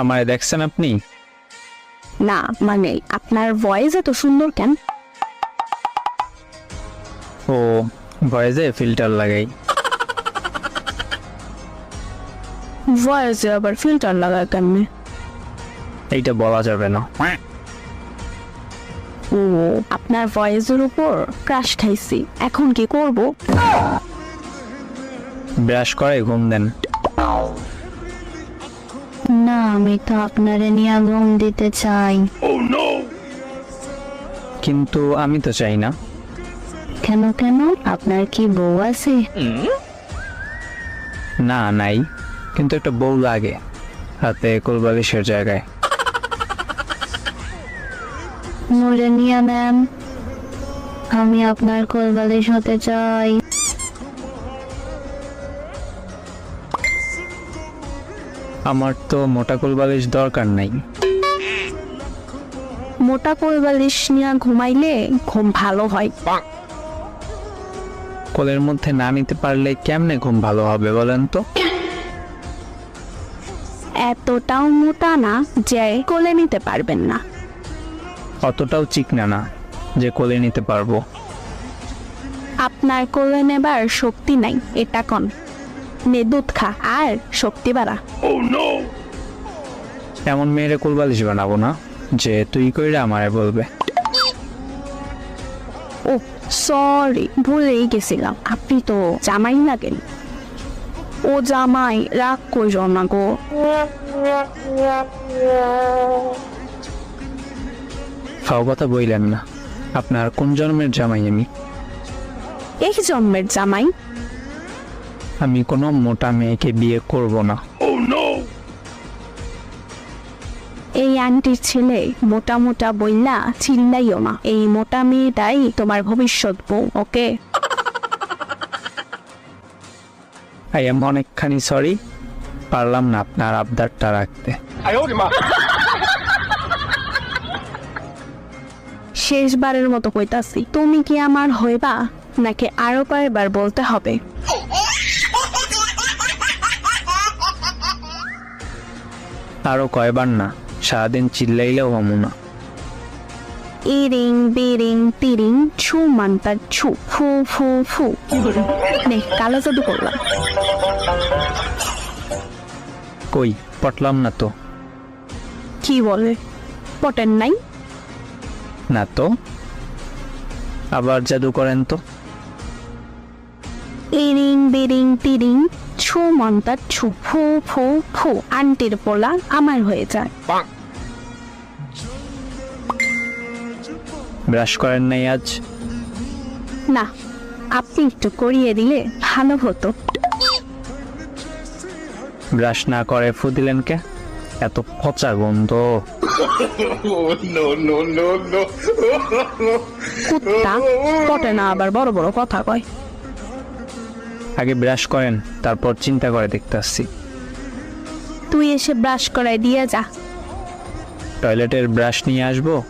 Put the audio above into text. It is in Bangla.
আমারে দেখছেন আপনি? না মানে আপনার ভয়েস এত সুন্দর কেন? ও ভয়েসে ফিল্টার লাগাই। ভয়েসে আবার ফিল্টার লাগায় কেমনে? এইটা বলা যাবে না। ও আপনার ভয়েসের উপর ক্রাশ খাইছি। এখন কি করব? ব্রাশ করে ঘুম দেন। না আমি তো আপনারে নিয়ে ঘুম দিতে চাই। কিন্তু আমি তো চাই না। কেন কেন? আপনার কি বউ আছে? না নাই। কিন্তু একটা বউ লাগে হাতে কোলবালিশের জায়গায়। মোরে নিয়ে নেন আমি আপনার কোলবালিশ হতে চাই। আমার তো মোটা কোলবালিশ দরকার নাই। মোটা কোলবালিশ নিয়ে ঘুমাইলে ঘুম ভালো হয়। কোলের মধ্যে না নিতে পারলে কেমনে ঘুম ভালো হবে বলেন তো? এতটাও মোটা না যে কোলে নিতে পারবেন না। অতটাও চিকনা না যে কোলে নিতে পারব। আপনার কোলে নেবার শক্তি নাই এটা কন? নে দুধ খা আর শক্তি বাড়া। এমন মেয়েরে কোলবালিশ বানাবো না যে তুই কইরা আমারে বলবে। ও সরি ভুলেই গেছিলাম। আপনি তো জামাই লাগেন ও জামাই রাগ কইর না গো। ফাও কথা বইলেন না আপনার কোন জন্মের জামাই আমি? এই জন্মের জামাই? আমি কোনো মোটা মেয়েকে বিয়ে করব না। এই আন্টির ছেলে মোটা মোটা বইলা চিল্লাইও না। এই মোটা মেয়েটাই তোমার ভবিষ্যৎ বউ ওকে? আই এম অনেকখানি সরি পারলাম না আপনার আবদারটা রাখতে। শেষবারের মতো কইতাছি তুমি কি আমার হইবা? নাকি আরও কয়েকবার বলতে হবে? আরও কয়বার না সারাদিন চিল্লাইলেও হমু না। ইরিং বিরিং তিরিং ছু মান্তা ছু ফু ফু ফু। নে কালো জাদু করলাম। কই পটলাম না তো। কি বলে? পটেন নাই? না তো। আবার জাদু করেন তো। ইরিং বিরিং তিরিং ছু মান্তা ছু ফু ফু ফু আন্টির পোলা আমার হয়ে যায়। ব্রাশ করেন নাই আজ? না আপনি একটু করিয়ে দিলে ভালো হতো। ব্রাশ না করে ফু দিলেন কে? এত পচা গন্ধ। কুত্তা পটে না আবার বড় বড় কথা কয়। আগে ব্রাশ করেন তারপর চিন্তা করে দেখতে আসছি। তুই এসে ব্রাশ করাই দিয়ে যা। টয়লেটের ব্রাশ নিয়ে আসব?